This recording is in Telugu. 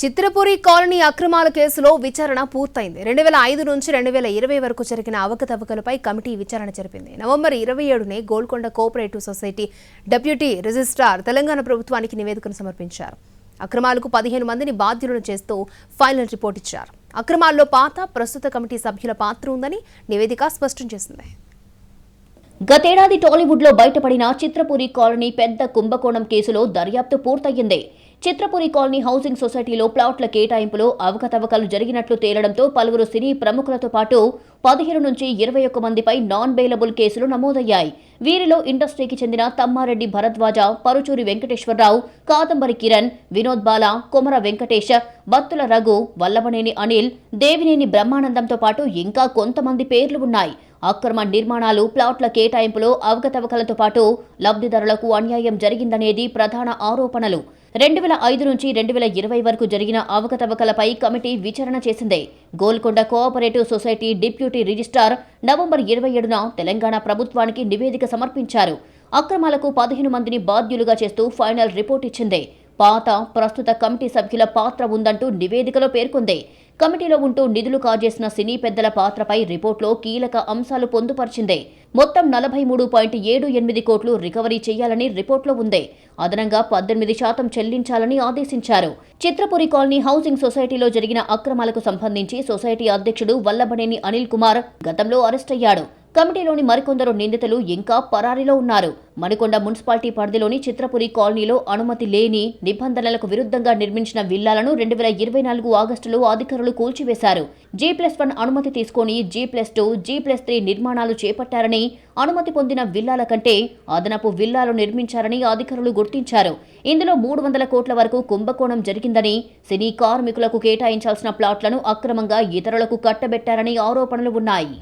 చిత్రపురి కాలనీ అక్రమాల కేసులో విచారణ పూర్తయింది. రెండు వేల ఐదు నుంచి రెండు వేల ఇరవై వరకు జరిగిన అవకతవకలపై కమిటీ విచారణ జరిపింది. నవంబర్ ఇరవై ఏడునే Golconda cooperative society deputy registrar Telangana ప్రభుత్వానికి నివేదికను సమర్పించారు. అక్రమాలకు పదిహేను మందిని బాధ్యులను చేస్తూ ఫైనల్ రిపోర్ట్ ఇచ్చారు. అక్రమాల్లో పాత ప్రస్తుత కమిటీ సభ్యుల పాత్ర ఉందని నివేదిక స్పష్టం చేసింది. గతేడాది టాలీవుడ్లో బయటపడిన చిత్రపురి కాలనీ పెద్ద కుంభకోణం కేసులో దర్యాప్తు పూర్తయింది చిత్రపురి కాలనీ హౌసింగ్ సొసైటీలో ప్లాట్ల కేటాయింపులో అవకతవకలు జరిగినట్లు తేలడంతో పలువురు సినీ ప్రముఖులతో పాటు పదిహేను నుంచి ఇరవై ఒక్క మందిపై నాన్ బెయిలబుల్ కేసులు నమోదయ్యాయి. వీరిలో ఇండస్ట్రీకి చెందిన తమ్మారెడ్డి భరద్వాజ పరుచూరి వెంకటేశ్వరరావు కాదంబరి కిరణ్ వినోద్ బాల కొమర వెంకటేశ బత్తుల రఘు వల్లభనేని అనిల్ దేవినేని బ్రహ్మానందంతో పాటు ఇంకా కొంతమంది పేర్లు ఉన్నాయి. అక్రమ నిర్మాణాలు ప్లాట్ల కేటాయింపులో అవకతవకలతో పాటు లబ్ధిదారులకు అన్యాయం జరిగిందనేది ప్రధాన ఆరోపణలు. రెండు వేల ఐదు నుంచి రెండు వేల ఇరవై వరకు జరిగిన అవకతవకలపై కమిటీ విచారణ చేసింది. Golconda cooperative society deputy registrar November ఇరవై ఏడున తెలంగాణ ప్రభుత్వానికి నివేదిక సమర్పించారు. అక్రమాలకు పదిహేను మందిని బాధ్యులుగా చేస్తూ ఫైనల్ రిపోర్ట్ ఇచ్చింది. పాత ప్రస్తుత కమిటీ సభ్యుల పాత్ర ఉందంటూ నివేదికలో పేర్కొంది. కమిటీలో ఉంటూ నిధులు కాజేసిన సినీ పెద్దల పాత్రపై రిపోర్ట్లో కీలక అంశాలు పొందుపరిచింది. మొత్తం నలభై మూడు పాయింట్ ఏడు ఎనిమిది కోట్లు రికవరీ చేయాలని రిపోర్ట్లో ఉంది. అదనంగా పద్దెనిమిది శాతం చెల్లించాలని ఆదేశించారు. చిత్రపురి కాలనీ హౌసింగ్ సొసైటీలో జరిగిన అక్రమాలకు సంబంధించి సొసైటీ అధ్యక్షుడు వల్లభనేని అనిల్ కుమార్ గతంలో అరెస్టయ్యాడు కమిటీలోని మరికొందరు నిందితులు ఇంకా పరారీలో ఉన్నారు. మణికొండ మున్సిపాలిటీ పరిధిలోని చిత్రపురి కాలనీలో అనుమతి లేని నిబంధనలకు విరుద్ధంగా నిర్మించిన విల్లాలను రెండు వేల ఇరవై నాలుగు ఆగస్టులో అధికారులు కూల్చివేశారు. జీ ప్లస్ వన్ అనుమతి తీసుకొని G plus two G plus three నిర్మాణాలు చేపట్టారని అనుమతి పొందిన విల్లాల కంటే అదనపు విల్లాలు నిర్మించారని అధికారులు గుర్తించారు. ఇందులో మూడు వందల కోట్ల వరకు కుంభకోణం జరిగిందని సినీ కార్మికులకు కేటాయించాల్సిన ప్లాట్లను అక్రమంగా ఇతరులకు కట్టబెట్టారని ఆరోపణలు ఉన్నాయి.